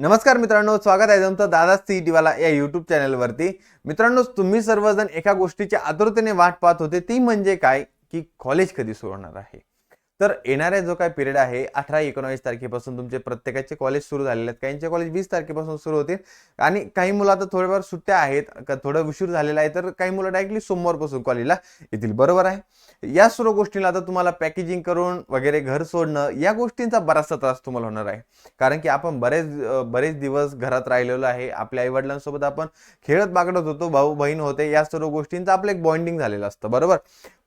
नमस्कार मित्रांनो स्वागत आहे तुमचं दादा सी वाला या युट्यूब चॅनलवरती मित्रांनो तुम्ही सर्वजण एका गोष्टीची आतुरतेने वाट पाहत होते ती म्हणजे काय? की कॉलेज कधी सुरू होणार आहे? तर येणारा जो काय पिरियड आहे अठरा एकोणावीस तारखेपासून तुमचे प्रत्येकाचे कॉलेज सुरू झालेले आहेत. काहींचे कॉलेज वीस तारखेपासून सुरू होतील. आणि काही मुलं आता थोड्याफार सुट्ट्या आहेत का थोडं उशीर झालेला आहे तर काही मुलं डायरेक्टली सोमवारपासून कॉलेजला येतील. बरोबर आहे? या सर्व गोष्टींना आता तुम्हाला पॅकेजिंग करून वगैरे घर सोडणं या गोष्टींचा बराचसा त्रास तुम्हाला होणार आहे. कारण की आपण बरेच बरेच दिवस घरात राहिलेलो आहे. आपल्या आईवडिलांसोबत आपण खेळत बागडत होतो भाऊ बहीण होते या सर्व गोष्टींचं आपलं एक बॉन्डिंग झालेलं असतं. बरोबर?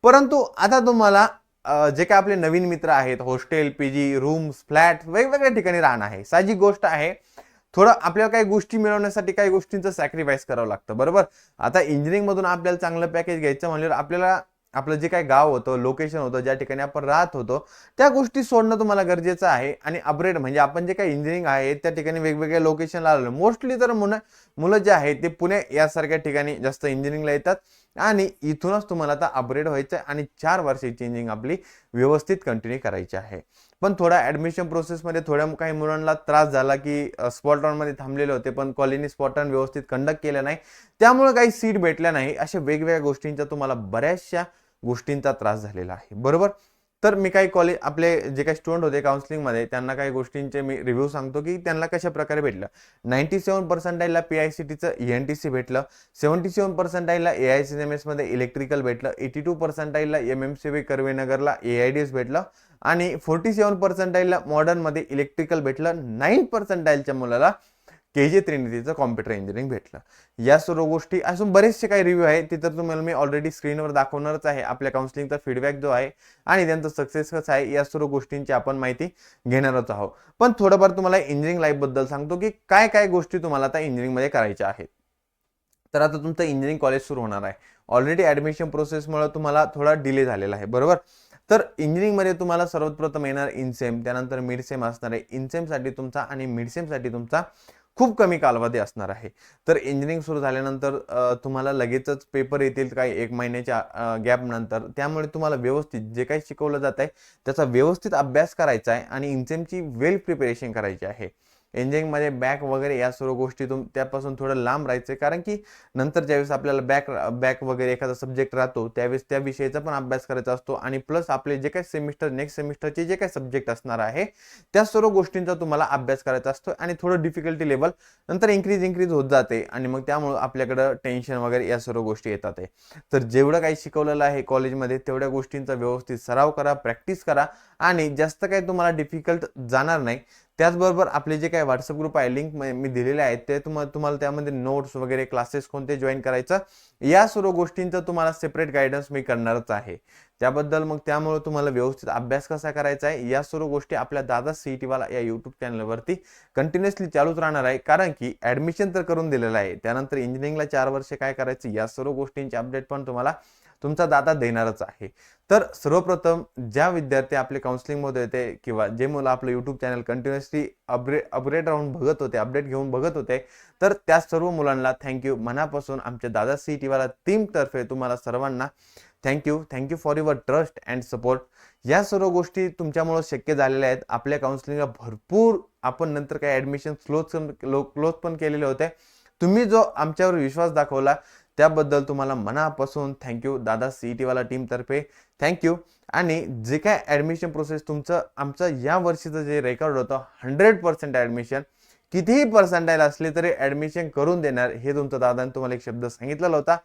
परंतु आता तुम्हाला जे काय आपले नवीन मित्र आहेत हॉस्टेल पीजी रूम्स फ्लॅट वेगवेगळ्या ठिकाणी राहणं आहे. साहजिक गोष्ट आहे. थोडं आपल्याला काही गोष्टी मिळवण्यासाठी काही गोष्टींचं सॅक्रिफाईस करावं लागतं बरोबर? आता इंजिनिअरिंगमधून आपल्याला चांगलं पॅकेज घ्यायचं म्हणल्यावर आपल्याला आपलं जे काही गाव होतं लोकेशन होतं ज्या ठिकाणी आपण राहत होतो त्या गोष्टी सोडणं तुम्हाला गरजेचं आहे. आणि अपग्रेड म्हणजे आपण जे काही इंजिनिअरिंग आहे त्या ठिकाणी वेगवेगळ्या लोकेशनला आलेलो. मोस्टली तर मुलं मुलं जे आहेत ते पुणे यासारख्या ठिकाणी जास्त इंजिनिअरिंगला येतात. आणि इथूनच तुम्हाला आता अपग्रेड व्हायचं आहे आणि चार वर्षाची चेंजिंग आपली व्यवस्थित कंटिन्यू करायची आहे. पण थोडा ॲडमिशन प्रोसेसमध्ये थोड्या काही मुलांना त्रास झाला की स्पॉटमध्ये थांबलेले होते पण कॉलेजनी स्पॉट व्यवस्थित कंडक्ट केलं नाही. त्यामुळे काही सीट भेटल्या नाही अशा वेगवेगळ्या गोष्टींचा तुम्हाला बऱ्याचशा गोष्टींचा त्रास झालेला आहे. बरोबर? तर मी काही कॉलेज आपले जे काही स्टुडंट होते काउन्सिलिंगमध्ये त्यांना काही गोष्टींचे मी रिव्ह्यू सांगतो की त्यांना कशा प्रकारे भेटलं. नाईन्टी सेवन पर्सेंटाईलला पी आय सी टीचं ई एन टी सी भेटलं. सेवन्टी सेवन पर्सेंटाईलला ए आय सी एम एसमध्ये इलेक्ट्रिकल भेटलं. एटी टू पर्सेंटाईलला एम एम सी व्ही कर्वेनगरला ए आय डी एस भेटलं. आणि फोर्टी सेवन पर्सेंटाईलला मॉडर्नमध्ये इलेक्ट्रिकल भेटलं. नाईन पर्सेंटाईलच्या मुलाला के जे त्रिनिधीचं कॉम्प्युटर इंजिनिअरिंग भेटलं. या सर्व गोष्टी अजून बरेचसे काही रिव्ह्यू आहे ते तर तुम्हाला मी ऑलरेडी स्क्रीनवर दाखवणारच आहे. आपल्या काउन्सिलिंगचा फीडबॅक जो आहे आणि त्यांचं सक्सेस आहे या सर्व गोष्टींची आपण माहिती घेणारच आहोत. पण थोडंफार तुम्हाला इंजिनिअरिंग लाईफबद्दल सांगतो की काय काय गोष्टी तुम्हाला आता इंजिनिअरिंगमध्ये करायच्या आहेत. तर आता तुमचं इंजिनिअरिंग कॉलेज सुरू होणार आहे. ऑलरेडी ॲडमिशन प्रोसेसमुळे तुम्हाला थोडा डिले झालेला आहे बरोबर? तर इंजिनिअरिंगमध्ये तुम्हाला सर्वप्रथम येणार इनसेम त्यानंतर मिडसेम असणार आहे. इनसेमसाठी तुमचा आणि मिडसेमसाठी तुमचा खूप कमी कालावधी असणार आहे. तर इंजिनिअरिंग सुरू झाल्यानंतर तुम्हाला लगेचच पेपर येतील काही एक महिन्याच्या गॅप नंतर. त्यामुळे तुम्हाला व्यवस्थित जे काही शिकवलं जात आहे त्याचा व्यवस्थित अभ्यास करायचा आहे आणि इन्सेमची वेल प्रिपरेशन करायची आहे. इंजिनिअरिंगमध्ये बॅक वगैरे या सर्व गोष्टी तुम त्यापासून थोडं लांब राहायचं आहे कारण की नंतर ज्यावेळेस आपल्याला बॅक बॅक वगैरे एखादा सब्जेक्ट राहतो त्यावेळेस त्या विषयाचा पण अभ्यास करायचा असतो. आणि प्लस आपले जे काही सेमिस्टर नेक्स्ट सेमिस्टरचे जे काही सब्जेक्ट असणार आहे त्या सर्व गोष्टींचा तुम्हाला अभ्यास करायचा असतो आणि थोडं डिफिकल्टी लेवल नंतर इन्क्रीज इन्क्रीज होत जाते. आणि मग त्यामुळं आपल्याकडं टेन्शन वगैरे या सर्व गोष्टी येतात आहे. तर जेवढं काही शिकवलेलं आहे कॉलेजमध्ये तेवढ्या गोष्टींचा व्यवस्थित सराव करा प्रॅक्टिस करा. आणि जास्त काही तुम्हाला डिफिकल्ट जाणार नाही. त्याचबरोबर आपले जे काही व्हॉट्सअप ग्रुप आहे लिंक मी दिलेले आहेत ते तुम्हाला तुम्हाला त्यामध्ये नोट्स वगैरे क्लासेस कोणते जॉईन करायचं या सर्व गोष्टींचं तुम्हाला सेपरेट गायडन्स मी करणारच आहे. त्याबद्दल मग त्यामुळे तुम्हाला व्यवस्थित अभ्यास कसा करायचा आहे या सर्व गोष्टी आपल्या दादा सी वाला या युट्यूब चॅनलवरती कंटिन्युअसली चालूच राहणार आहे. कारण की ॲडमिशन तर करून दिलेलं आहे. त्यानंतर इंजिनिअरिंगला चार वर्ष काय करायचं या सर्व गोष्टींचे अपडेट पण तुम्हाला तुमचा दादा देणारच आहे. तर सर्वप्रथम ज्या विद्यार्थी आपले काउन्सिलिंगमध्ये होते किंवा जे मुलं आपलं YouTube channel continuously upgrade upgrade राहून बघत होते अपडेट घेऊन बघत होते तर त्या सर्व मुलांना थँक्यू मनापासून आमच्या दादा सी टीवाला टीमतर्फे तुम्हाला सर्वांना thank you thank you for your trust and support या सर्व गोष्टी तुमच्यामुळं शक्य झालेल्या आहेत. आपल्या काउन्सिलिंगला भरपूर आपण नंतर काही ॲडमिशन क्लोज क्लोज पण केलेले होते. तुम्ही जो आमच्यावर विश्वास दाखवला त्याबद्दल तुम्हाला मनापासून थँक्यू दादा सी टीवाला टीमतर्फे थँक्यू आणि जे काय ॲडमिशन प्रोसेस तुमचं आमचं या वर्षीचं जे रेकॉर्ड होतं हंड्रेड पर्सेंट ॲडमिशन कितीही पर्सेंटाईल असले तरी ॲडमिशन करून देणार हे तुमचं दादाने तुम्हाला एक शब्द सांगितलेला होता.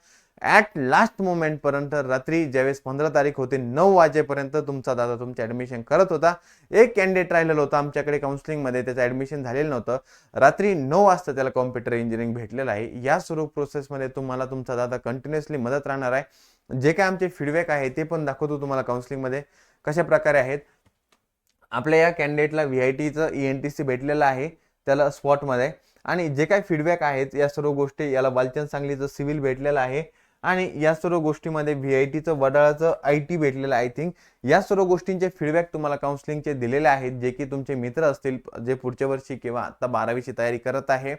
ॲट लास्ट मोमेंटपर्यंत रात्री ज्यावेळेस पंधरा तारीख होते नऊ वाजेपर्यंत तुमचा दादा तुमचे ॲडमिशन करत होता. एक कॅन्डिडेट राहिलेलं होतं आमच्याकडे काउन्सिलिंगमध्ये त्याचं ॲडमिशन झालेलं नव्हतं. रात्री नऊ वाजता त्याला कॉम्प्युटर इंजिनिअरिंग भेटलेलं आहे. या स्वरूप प्रोसेसमध्ये तुम्हाला तुमचा दादा कंटिन्युअसली मदत राहणार आहे. जे काय आमचे फीडबॅक आहे ते पण दाखवतो तुम्हाला काउन्सिलिंगमध्ये कशा प्रकारे आहेत? आपल्या या कॅन्डिडेटला व्ही आय टीचं ई एन टी सी भेटलेलं आहे. त्याला स्पॉटमध्ये आणि जे काही फीडबॅक आहेत या सर्व गोष्टी याला वालचंद सांगलीचं सिव्हिल भेटलेलं आहे. आणि या सर्व गोष्टीमध्ये व्ही आय टीचं वडाळाचं आय टी भेटलेलं आय थिंक या सर्व गोष्टींचे फीडबॅक तुम्हाला काउन्सिलिंगचे दिलेले आहेत जे की तुमचे मित्र असतील जे पुढच्या वर्षी किंवा आता बारावीची तयारी करत आहे.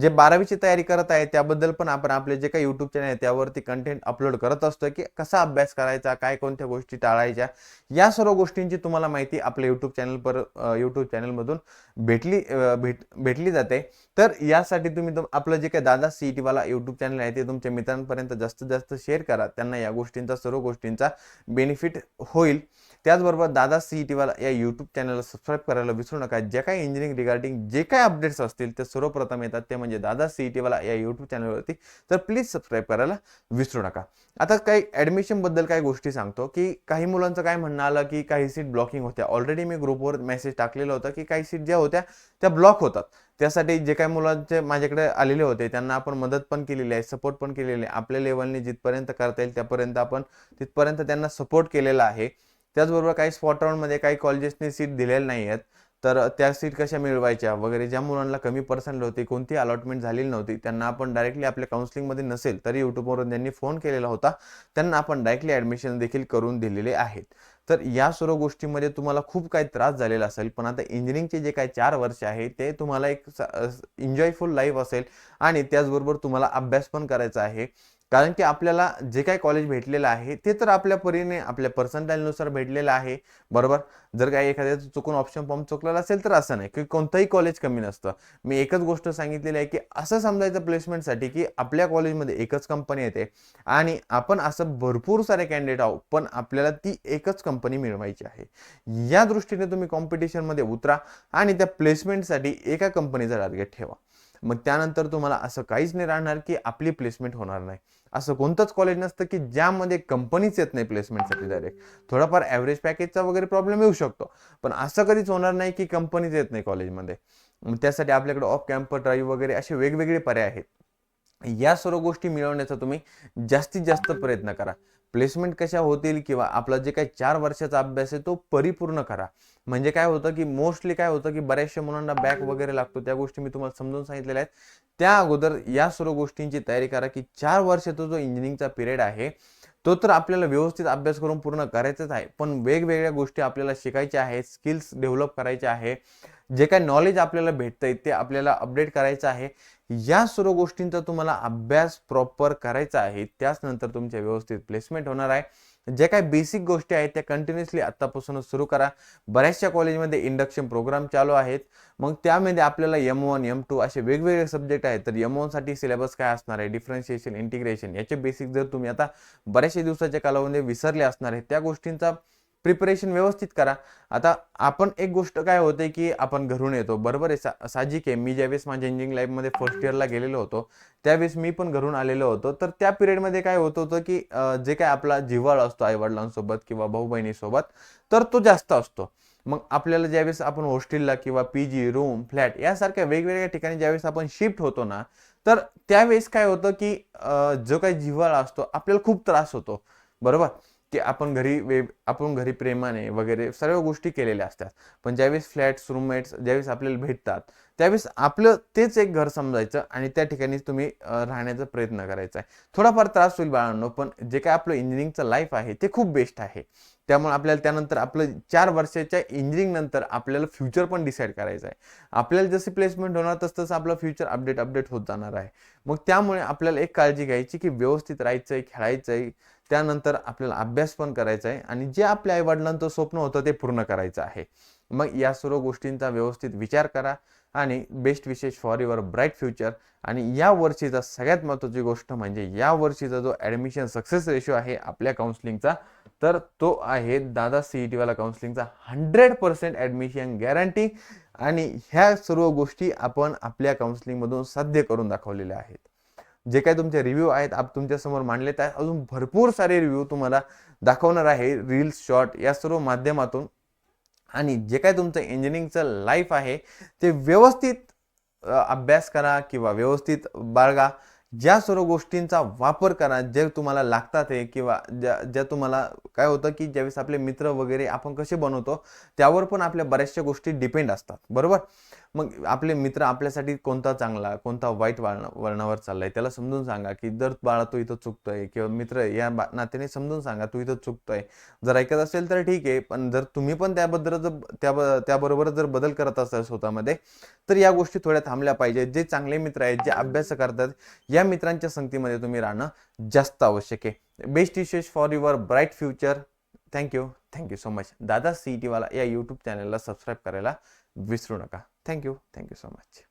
जे बारावीची तयारी करत आहे त्याबद्दल पण आपण आपले जे काही युट्यूब चॅनल आहे त्यावरती कंटेंट अपलोड करत असतो की कसा अभ्यास करायचा काय कोणत्या गोष्टी टाळायच्या या सर्व गोष्टींची तुम्हाला माहिती आपल्या युट्यूब चॅनल पर युट्यूब चॅनलमधून भेटली भेट भेटली जाते. तर यासाठी तुम्ही तुम- आपलं जे काही दादा सी टीवाला युट्यूब चॅनल आहे ते तुमच्या मित्रांपर्यंत जास्तीत जास्त शेअर करा. त्यांना या गोष्टींचा सर्व गोष्टींचा बेनिफिट होईल. त्याचबरोबर दादा सी वाला या यूट्यूब चॅनलला सबस्क्राईब करायला विसरू नका. ज्या काही इंजिनिअरिंग रिगार्डिंग जे काही अपडेट्स असतील ते सर्वप्रथम येतात. ते म्हणजे दादा सी वाला या यूट्यूब चॅनलवरती तर प्लीज सबस्क्राईब करायला विसरू नका. आता काही ॲडमिशनबद्दल काही गोष्टी सांगतो की काही मुलांचं काय म्हणणं आलं की काही सीट ब्लॉकिंग होत्या. ऑलरेडी मी ग्रुपवर मेसेज टाकलेला होता की काही सीट ज्या होत्या त्या ब्लॉक होतात. त्यासाठी जे काही मुलांचे माझ्याकडे आलेले होते त्यांना आपण मदत पण केलेली आहे सपोर्ट पण केलेली आहे. आपल्या लेवलने जिथपर्यंत करता येईल त्यापर्यंत आपण तिथपर्यंत त्यांना सपोर्ट केलेला आहे. त्याचबरोबर काही स्पॉट राऊंडमध्ये काही कॉलेजेसने सीट दिलेल्या नाही आहेत. तर त्या सीट कशा मिळवायच्या वगैरे ज्या मुलांना कमी पर्सेंट होते कोणती अलॉटमेंट झालेली नव्हती त्यांना आपण डायरेक्टली आपल्या काउन्सिलिंगमध्ये नसेल तरी यूट्यूबवरून ज्यांनी फोन केलेला होता. त्यांना आपण डायरेक्टली ॲडमिशन देखील करून दिलेले आहेत. तर या सर्व गोष्टीमध्ये तुम्हाला खूप काही त्रास झालेला असेल पण आता इंजिनिअरिंगचे जे काही चार वर्ष आहे ते तुम्हाला एक एन्जॉयफुल लाईफ असेल. आणि त्याचबरोबर तुम्हाला अभ्यास पण करायचा आहे. कारण की आपल्याला जे काही कॉलेज भेटलेलं आहे ते तर आपल्या परीने आपल्या पर्संटाईलनुसार भेटलेलं आहे. बरोबर? जर काही एखाद्याचं चुकून ऑप्शन फॉर्म चुकलेला असेल तर असं नाही. की कोणतंही कॉलेज कमी नसतं. मी एकच गोष्ट सांगितलेली आहे की असं समजायचं प्लेसमेंटसाठी की आपल्या कॉलेजमध्ये एकच कंपनी येते आणि आपण असं भरपूर सारे कॅन्डिडेट आहोत पण आपल्याला ती एकच कंपनी मिळवायची आहे. या दृष्टीने तुम्ही कॉम्पिटिशनमध्ये उतरा आणि त्या प्लेसमेंटसाठी एका कंपनीचा टार्गेट ठेवा. मग त्यानंतर तुम्हाला असं काहीच नाही राहणार की आपली प्लेसमेंट होणार नाही. असं कोणतंच कॉलेज नसतं की ज्यामध्ये कंपनीच येत नाही प्लेसमेंटसाठी डायरेक्ट थोडाफार ॲव्हरेज पॅकेजचा वगैरे प्रॉब्लेम येऊ शकतो. पण असं कधीच होणार नाही की कंपनीच येत नाही कॉलेजमध्ये मग त्यासाठी आपल्याकडे ऑफ कॅम्पर ड्राईव्ह वगैरे असे वेगवेगळे पर्याय आहेत. या सर्व गोष्टी मिळवण्याचा तुम्ही जास्तीत जास्त प्रयत्न करा. प्लेसमेंट कशा होतील किंवा आपला जे काही चार वर्षाचा अभ्यास आहे तो परिपूर्ण करा. म्हणजे काय होतं की मोस्टली काय होतं की बऱ्याचशा मुलांना बॅक वगैरे लागतो. त्या गोष्टी मी तुम्हाला समजून सांगितलेल्या आहेत. त्या अगोदर या सर्व गोष्टींची तयारी करा की चार वर्षाचा जो इंजिनिअरिंगचा पिरियड आहे तो तर आपल्याला व्यवस्थित अभ्यास करून पूर्ण करायचाच आहे. पण वेगवेगळ्या गोष्टी आपल्याला शिकायच्या आहेत स्किल्स डेव्हलप करायचे आहे. जे काही नॉलेज आपल्याला भेटतंय ते आपल्याला अपडेट करायचं आहे. या सर्व गोष्टींचा तुम्हाला अभ्यास प्रॉपर करायचा आहे. त्याच नंतर तुमच्या व्यवस्थित प्लेसमेंट होणार आहे. जे काही बेसिक गोष्टी आहेत त्या कंटिन्युअसली आत्तापासूनच सुरू करा. बऱ्याचशा कॉलेजमध्ये इंडक्शन प्रोग्राम चालू आहेत. मग त्यामध्ये आपल्याला एम वन एम टू असे वेगवेगळे सब्जेक्ट आहेत. तर एम वनसाठी सिलेबस काय असणार आहे? डिफरन्शिएशन इंटिग्रेशन याचे बेसिक जर तुम्ही आता बऱ्याचशा दिवसाच्या कालावधीमध्ये विसरले असणार आहे त्या गोष्टींचा प्रिपरेशन व्यवस्थित करा. आता आपण एक गोष्ट काय होते की आपण घरून येतो. बरोबर आहे सा साहजिक आहे. मी ज्यावेळेस माझ्या इंजिनिअरिंग लाईफमध्ये फर्स्ट इयरला गेलेलो होतो त्यावेळेस मी पण घरून आलेलो होतो. तर त्या पिरियडमध्ये काय होत होतं की जे काय आपला जिव्हाळ असतो आईवडिलांसोबत किंवा भाऊ बहिणीसोबत तर तो जास्त असतो. मग आपल्याला ज्यावेळेस आपण हॉस्टेलला किंवा पी जी रूम फ्लॅट यासारख्या वेगवेगळ्या ठिकाणी ज्यावेळेस आपण शिफ्ट होतो ना तर त्यावेळेस काय होतं की जो काही जिव्हाळा असतो आपल्याला खूप त्रास होतो. बरोबर? की आपण घरी वे आपण घरी प्रेमाने वगैरे सर्व गोष्टी केलेल्या असतात. पण ज्यावेळेस फ्लॅट्स रूममेट्स ज्यावेळेस आपल्याला भेटतात त्यावेळेस आपलं तेच एक घर समजायचं आणि त्या ठिकाणी तुम्ही राहण्याचा प्रयत्न करायचा आहे. थोडाफार त्रास होईल बाळांनो पण जे काय आपलं इंजिनिअरिंगचं लाईफ आहे ते खूप बेस्ट आहे. त्यामुळे आपल्याला त्यानंतर आपलं चार वर्षाच्या इंजिनिअरिंग नंतर आपल्याला फ्युचर पण डिसाईड करायचं आहे. आपल्याला जसे प्लेसमेंट होणार तसं तसं आपलं फ्युचर अपडेट अपडेट होत जाणार आहे. मग त्यामुळे आपल्याला एक काळजी घ्यायची की व्यवस्थित राहायचं आहे खेळायचं आहे त्यानंतर आपल्याला अभ्यास पण करायचा आहे आणि जे आपल्या आईवडिलांचं स्वप्न होतं ते पूर्ण करायचं आहे. मग या सर्व गोष्टींचा व्यवस्थित विचार करा आणि बेस्ट विशेष फॉर युअर ब्राईट फ्युचर आणि या वर्षीचा सगळ्यात महत्त्वाची गोष्ट म्हणजे या वर्षीचा जो ॲडमिशन सक्सेस रेशो आहे आपल्या काउन्सिलिंगचा तर तो आहे दादा सी ई टीवाला काउन्सिलिंगचा हंड्रेड पर्सेंट ॲडमिशन गॅरंटी आणि ह्या सर्व गोष्टी आपण आपल्या काउन्सिलिंगमधून साध्य करून दाखवलेल्या आहेत. जे काही तुमचे रिव्ह्यू आहेत आप तुमच्यासमोर मांडले त्या अजून भरपूर सारे रिव्ह्यू तुम्हाला दाखवणार आहे. रील्स शॉर्ट या सर्व माध्यमातून. आणि जे काय तुमचं इंजिनिअरिंगचं लाईफ आहे ते व्यवस्थित अभ्यास करा किंवा व्यवस्थित बाळगा. ज्या सर्व गोष्टींचा वापर करा जे तुम्हाला लागतात हे किंवा ज्या ज्या तुम्हाला काय होतं की ज्यावेळेस आपले मित्र वगैरे आपण कसे बनवतो त्यावर पण आपल्या बऱ्याचशा गोष्टी डिपेंड असतात. बरोबर? मग आपले मित्र आपल्यासाठी कोणता चांगला कोणता वाईट वळण वळणावर चाललाय त्याला समजून सांगा की जर बाळा तू इथं चुकतोय किंवा मित्र या बा- नात्याने समजून सांगा तू इथं चुकतोय. जर ऐकत असेल तर ठीक आहे पण जर तुम्ही पण त्याबद्दल जर त्या त्याबरोबर जर बदल करत असाल स्वतःमध्ये तर या गोष्टी थोड्या थांबल्या पाहिजेत. जे चांगले मित्र आहेत जे अभ्यास करतात या मित्रांच्या संगतीमध्ये तुम्ही राहणं जास्त आवश्यक आहे. बेस्ट विशेष for your bright future thank you thank you so much दादा सी टीवाला या यूट्यूब चॅनलला सबस्क्राईब करायला विसरू नका. Thank you thank you so much